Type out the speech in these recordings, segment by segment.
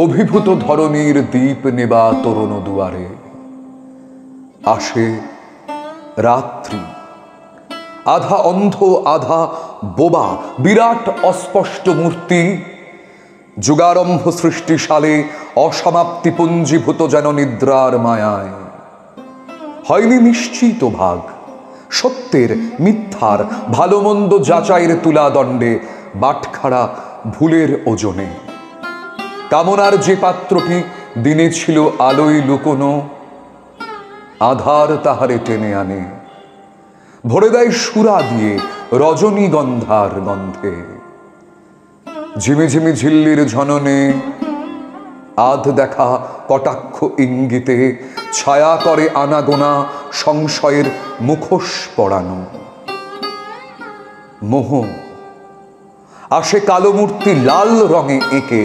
অভিভূত ধরনীর দ্বীপ নেবা তরুণ দুয়ারে। আসে রাত্রি। আধা অন্ধ, আধা বোবা, বিরাট অস্পষ্ট মূর্তি। যুগারম্ভ সৃষ্টিশালে অসমাপ্তি পুঞ্জীভূত যেন নিদ্রার মায়ায়। হয়নি নিশ্চিত ভাগ, সত্যের মিথ্যার ভালো মন্দ যাচাইয়ের তুলা দণ্ডে বাটখারা ভুলের ওজনে। কামনার যে পাত্রটি দিনে ছিল আলোয় লুকোনো, আধার তাহারে টেনে আনে। ভরে দেয় সুরা দিয়ে রজনীগন্ধার গন্ধে। ঝিমি ঝিমি ঝিল্লির ঝননে, আধ দেখা কটাক্ষ ইঙ্গিতে, ছায়া করে আনাগোনা সংশয়ের মুখোশ পড়ানো মোহ, আসে কালো মূর্তি লাল রঙে এঁকে।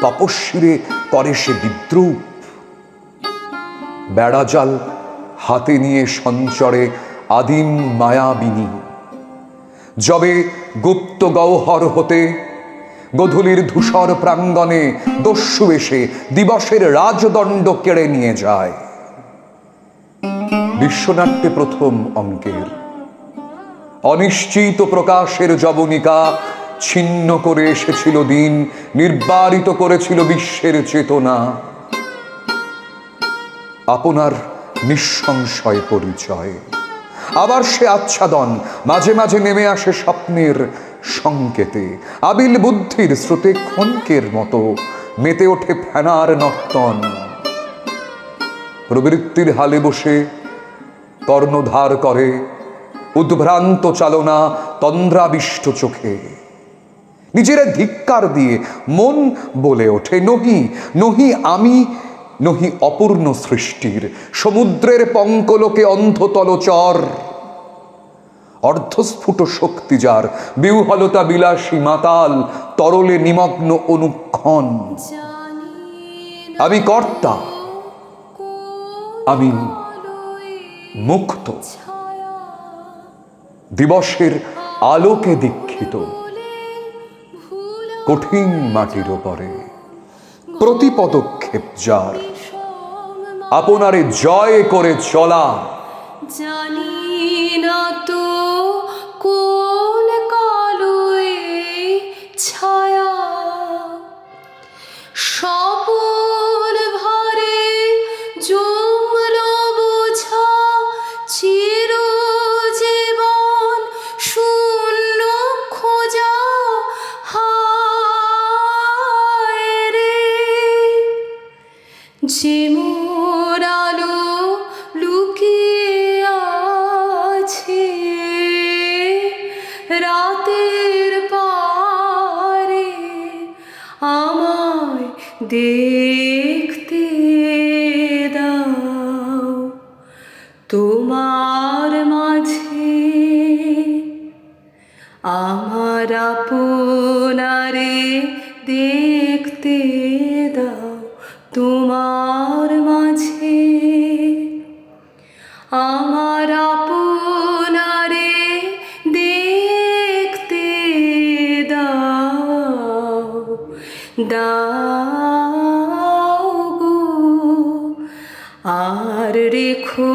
তপস্বীরে করে সে বিদ্রুপ। বেড়াজাল হাতে নিয়ে সঞ্চরে আদিম মায়াবিনী। যবে গুপ্ত গৌহর হতে গধূলির ধূসর প্রাঙ্গণে দস্যু এসে দিবসের রাজদণ্ড কেড়ে নিয়ে যায়। বিশ্বনাট্যে প্রথম অঙ্কের। অনিশ্চিত প্রকাশের জবনিকা ছিন্ন করে এসেছিল দিন, নির্বারিত করেছিল বিশ্বের চেতনা। আপনার নিঃসংশয় পরিচয়। আবার সে আচ্ছাদন মাঝে মাঝে নেমে আসে স্বপ্নের সংকেতে। আবিল বুদ্ধির স্রোতে খনকের মতো মেতে ওঠে ফেনার নর্তন। প্রবৃত্তির হালে বসে কর্ণধার করে, উদ্ভ্রান্ত চালনা তন্দ্রাবিষ্ট চোখে। নিজেরা ধিক্কার দিয়ে মন বলে ওঠে, নহি নহি আমি, নহি অপূর্ণ সৃষ্টির। সমুদ্রের পঙ্কলোকে অন্ধতল চর। অর্ধস্ফুট শক্তি যার বিহ্বলতা বিলাসী মাতাল, তরলে নিমগ্ন অনুক্ষণ। আমি কর্তা, আমি মুক্ত। দিবসের আলোকে দীক্ষিত। কঠিন মাটির ওপরে। প্রতি পদক্ষেপ যার। আপনারে জয় করে চলা। জানি যে মোর লুকিয়ে আছে। রাতের পারে আমায় দেখতে দাও গো। আর রেখো